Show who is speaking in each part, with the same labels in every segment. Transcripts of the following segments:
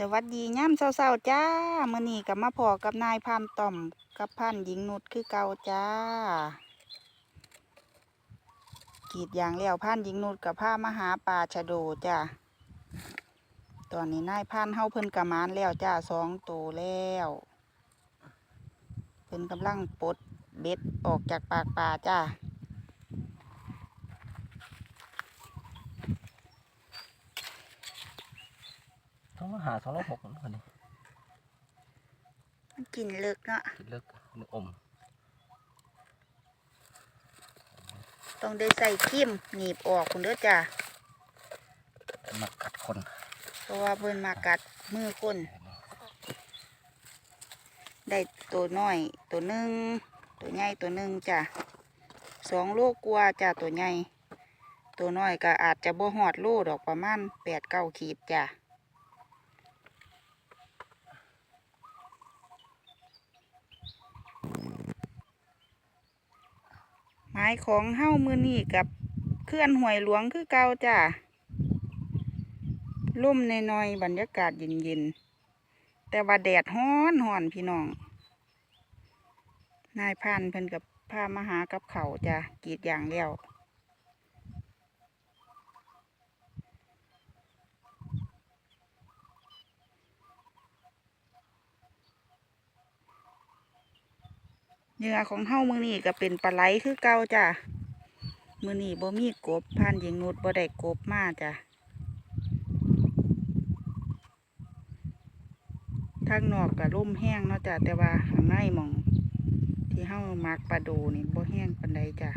Speaker 1: สวัสดีย่ำเศร้าๆจ้ามื้อนี้กับมาพอกับนายพานต่อมกับพันหญิงนุชคือเก่าจ้ากรีดยางแล้วพันหญิงนุชกับผ้ามาหาปลาชะโดจ้าตอนนี้นายพันเฮาเพิ่นกะมานแล้วจ้าสองตัวแล้วเพิ่นกำลังปลดเบ็ดออกจากปากปลาจ้า
Speaker 2: ท้องละหาสองละหกนะคนนี้
Speaker 1: กินเลิกเนาะ
Speaker 2: คิดเลิกมืออม
Speaker 1: ต้องได้ใส่กิ้มหนีบออกคุณเด้อจ้า
Speaker 2: มากัดคน
Speaker 1: เพราะว่าเพิ่นมากัดมือคน ได้ตัวน้อย ตัวหนึ่งตัวใหญ่ตัวหนึ่งจ้ะสองโลกว่าจ้ะตัวใหญ่ตัวน้อยก็อาจจะบ่หอดโลดอกประมาณแปดเก้าขีดจ้ะ หมายของเฮ้ามือนี่กับเคลื่อนหวยหลวงคือเก่าจ้ะร่มในน้อยบรรยากาศเย็นๆ แต่ว่าแดดฮ้อนฮ่อนพี่น้อง นายพันเพิ่นกับพามาหากับเขาจ้ะกีดอย่างแล้ว เนื้อของเฮ้ามือนี่ก็เป็นปลาไหลคือเก่าจ้ะมือนี่บ่มีกบพันยิงนุดบ่ได้กบมาจ้ะทางนอกก็ร่มแห้งเนาะจ้ะแต่ว่าข้างในมอง ที่เฮามักปลาดูนี่บ่แห้งปานใดจ้ะ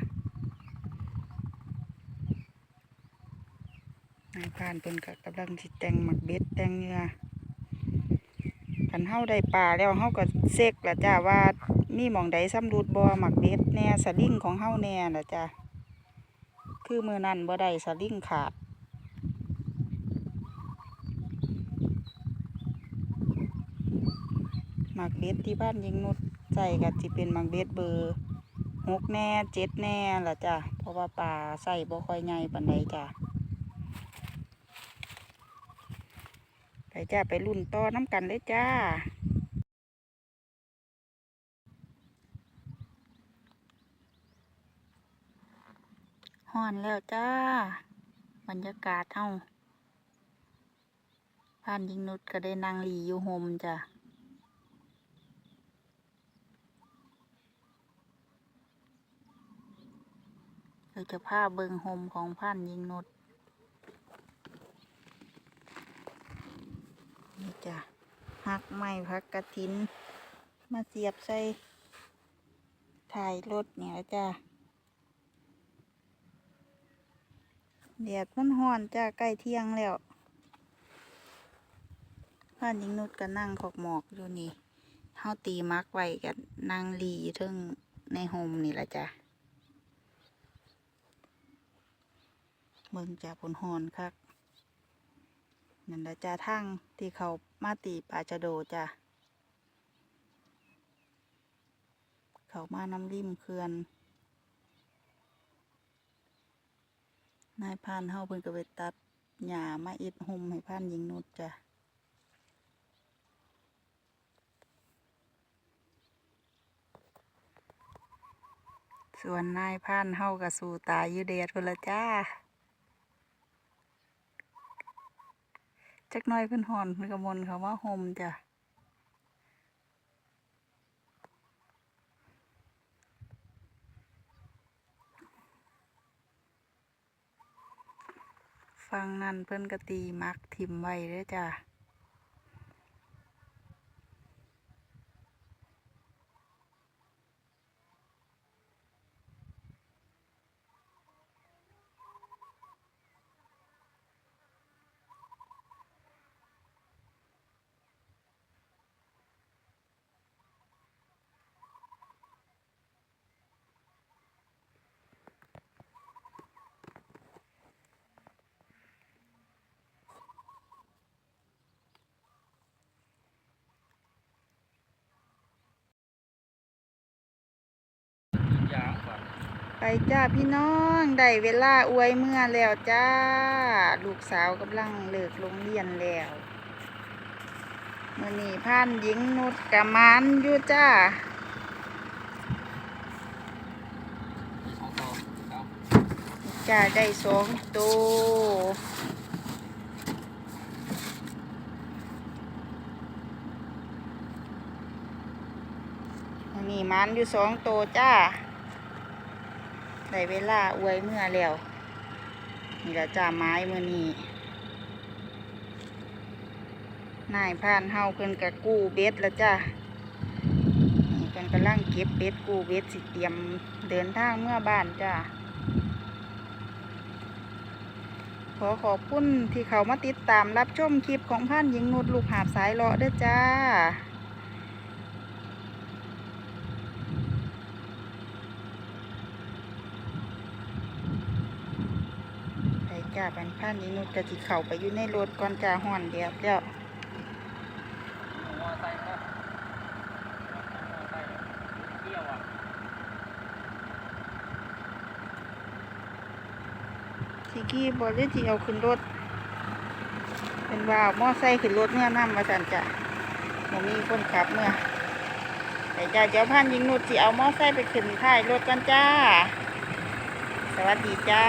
Speaker 1: นายพานเพิ่นก็กำลังสิแต่งหมักเบ็ดแต่งเหงื่อคันเฮาได้ปลาแล้วเฮาก็เซ็กละจ้ะว่า มีหมองใดสำรุดบ่หมักเบ็ดแหน่สลิงของเฮาแหน่ละจ้ะคือมือนั้นบ่ได้สลิงขาดหมักเบ็ดที่บ้านยิงนุดใส่ก็สิเป็นหมักเบ็ดเบอร์หกแน่เจ็ดแน่ล่ะจ้ะเพราะว่าปลาใส่บ่ค่อยใหญ่ปานใดจ้ะไปจ้าไปรุ่นต่อน้ำกันเลยจ้า ฮ้อนแล้วจ้า บรรยากาศเฮาบ้านยิงนุดก็ได้นั่งหลีอยู่โฮมจ้ะเราจะพาเบิงโฮมของพันยิงนุดนี่จ้ะหักไม้พักกระถิน มาเสียบใส่ถ่ายรถเนี่ยจ้ะ แดดมันห้อนจ้าใกล้เที่ยงแล้วพันยิงนุดก็นั่งขอกหมอกอยู่นี่เฮาตีมักไว้กันนั่งหลีอยู่ทึงในโฮมนี่แหละจ้ะเมืองจากผลหอนคักนั่นแหละจ้าทางที่เขามาตีปลาจะโดจ้ะเขามาน้ำริมเขื่อน นายพานเฮาเพิ่นก็ไปตัดหญ้ามาอิดหุ่มให้พานหญิงนุชจ้ะส่วนนายพานเฮาก็สู่ตายอยู่แดดพุ่นละจ้า จักหน้อยเพิ่นหอนเพิ่นกระมนเขาว่าโฮมจ้ะ ฟังนั่นเพิ่นกะตีมักทิมไว้เด้อจ้ะ
Speaker 2: ยาก่อน
Speaker 1: ไปจ้าพี่น้องได้เวลาอวยเมื่อแล้วจ้า ลูกสาวกำลังเลิกโรงเรียนแล้วมื่อนี้ผ่านหญิงนุดกะมานอยู่จ้าจ้าได้สองตัวมื่อนี้มันอยู่สองตัวจ้า ได้เวลาอวยเมื่อแล้ว นี่ละจ้าไม้มื่อนี้นายพานเฮาเพิ่นกะกู้เบ็ดแล้วจ้านี่เพิ่นกำลังเก็บเบ็ดกู้เบ็ดสิเตรียมเดินทางเมื่อบ้านจ้าขอขอบคุณที่เขามาติดตามรับชมคลิปของพันหญิงนุดลูกหาบสายเลาะเด้อจ้า ไป จ้าบันพันหญิงนุดกะสิเข้าไปอยู่ในรถก่อนจ้าห่อนเดียวเดียว
Speaker 2: มอไซค์ครับมอไซค์เที่ยว
Speaker 1: สิกี้บอลเลยที่เอาขึ้นรถ เป็นว่าเอามอไซค์ขึ้นรถเมื่อน้ำมาสันจ้ะมมีคนขับเมื่อแต่จ้าเจ้าพันหญิงนุดสิเอามอไซค์ไปขึ้นท้ายรถกันจ้า สวัสดีจ้า